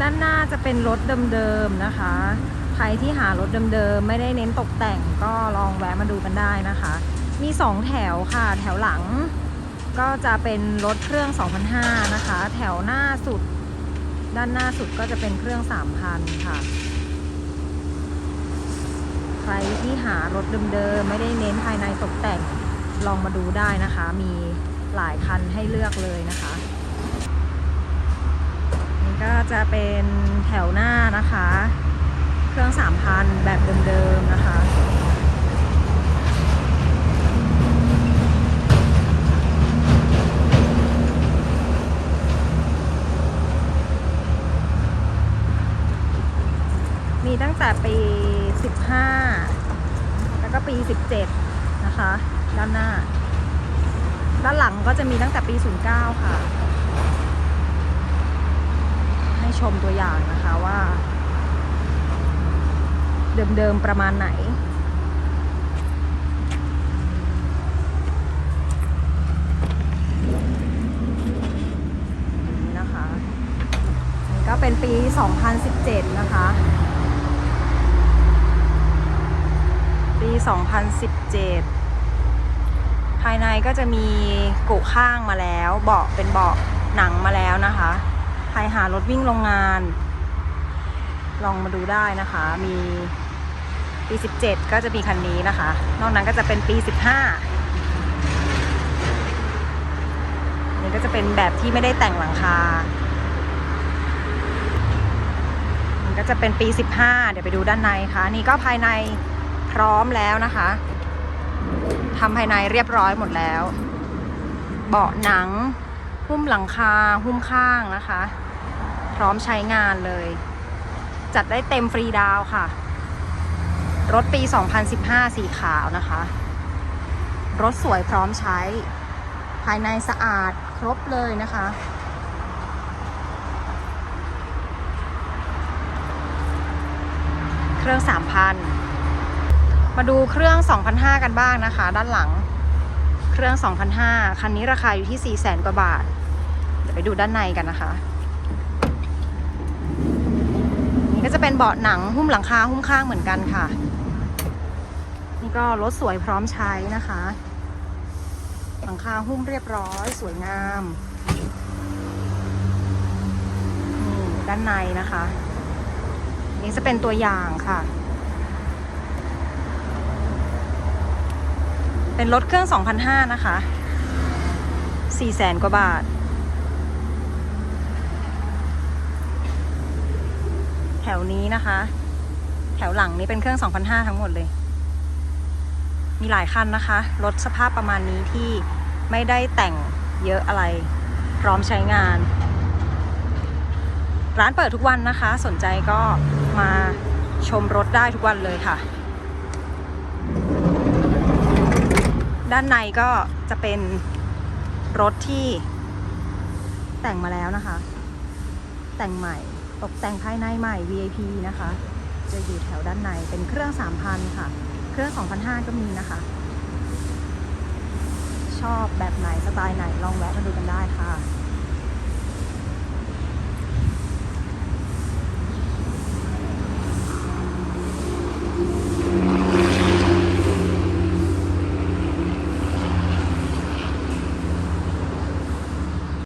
ด้านหน้าจะเป็นรถเดิมๆนะคะ ใครที่หารถเดิมๆไม่ได้เน้นตกแต่งก็ลองแวะมาดูกันได้นะคะ มี 2 แถวค่ะ แถวหลัง ก็จะเป็นรถเครื่อง2,500นะคะ แถวหน้าสุด ด้านหน้าสุดก็จะเป็นเครื่อง3,000ค่ะ ใครที่หารถเดิมๆไม่ได้เน้นภายในตกแต่งลองมาดูได้นะคะ มีหลายคันให้เลือกเลยนะคะ ก็จะเป็นแถวหน้านะคะ เครื่อง3,000แบบเดิมๆนะคะมีตั้งแต่ปี 15 แล้วก็ปี 17 นะคะ ด้านหน้า ด้านหลังก็จะมีตั้งแต่ปี 09 ค่ะ ให้ชมตัวอย่างนะคะว่า เดิมๆประมาณไหนนะคะก็เป็นปี 2017 นะคะ ปี 2017 ภายในก็จะมีกุข้างมาแล้ว เบาะเป็นเบาะหนังมาแล้วนะคะ ใครหารถวิ่งโรงงาน ลองมาดูได้นะคะ มีปี 17 ก็จะมีคันนี้นะคะ นอกนั้นก็จะเป็นปี 15 นี่ก็จะเป็นแบบที่ไม่ได้แต่งหลังคา มันก็จะเป็นปี 15 เดี๋ยวไปดูด้านในค่ะ นี่ก็ภายในพร้อมแล้วนะคะทำภายในเรียบร้อยหมดแล้ว เบาะหนัง หุ้มหลังคาหุ้มข้างนะคะ พร้อมใช้งานเลย จัดได้เต็มฟรีดาวค่ะ รถปี 2015 สีขาวนะคะ รถสวยพร้อมใช้ ภายในสะอาดครบเลยนะคะเครื่อง 3,000 มาดูเครื่อง 2,500 กันบ้างนะคะ ด้านหลัง รื่อง 2,500 คันนี้ราคาอยู่ที่ 400,000 กว่าบาท เดี๋ยวไปดูด้านในกันนะคะ นี่ก็จะเป็นเบาะหนังหุ้มหลังคาหุ้มข้างเหมือนกันค่ะ นี่ก็รถสวยพร้อมใช้นะคะ หลังคาหุ้มเรียบร้อย สวยงามนี่ด้านในนะคะ นี่จะเป็นตัวอย่างค่ะ เป็นรถเครื่อง 2,500 นะคะ 400,000กว่าบาท แถวนี้นะคะ แถวหลังนี้เป็นเครื่อง 2,500 ทั้งหมดเลย มีหลายคันนะคะ รถสภาพประมาณนี้ที่ไม่ได้แต่งเยอะอะไร พร้อมใช้งาน ร้านเปิดทุกวันนะคะ สนใจก็มาชมรถได้ทุกวันเลยค่ะ ด้านในก็จะเป็นรถที่แต่งมาแล้วนะคะ แต่งใหม่ตกแต่งภายในใหม่ VIP นะคะ จะอยู่แถวด้านในเป็นเครื่อง 3,000 ค่ะ เครื่อง 2,500 ก็มีนะคะ ชอบแบบไหนสไตล์ไหนลองแวะมาดูกันได้ค่ะ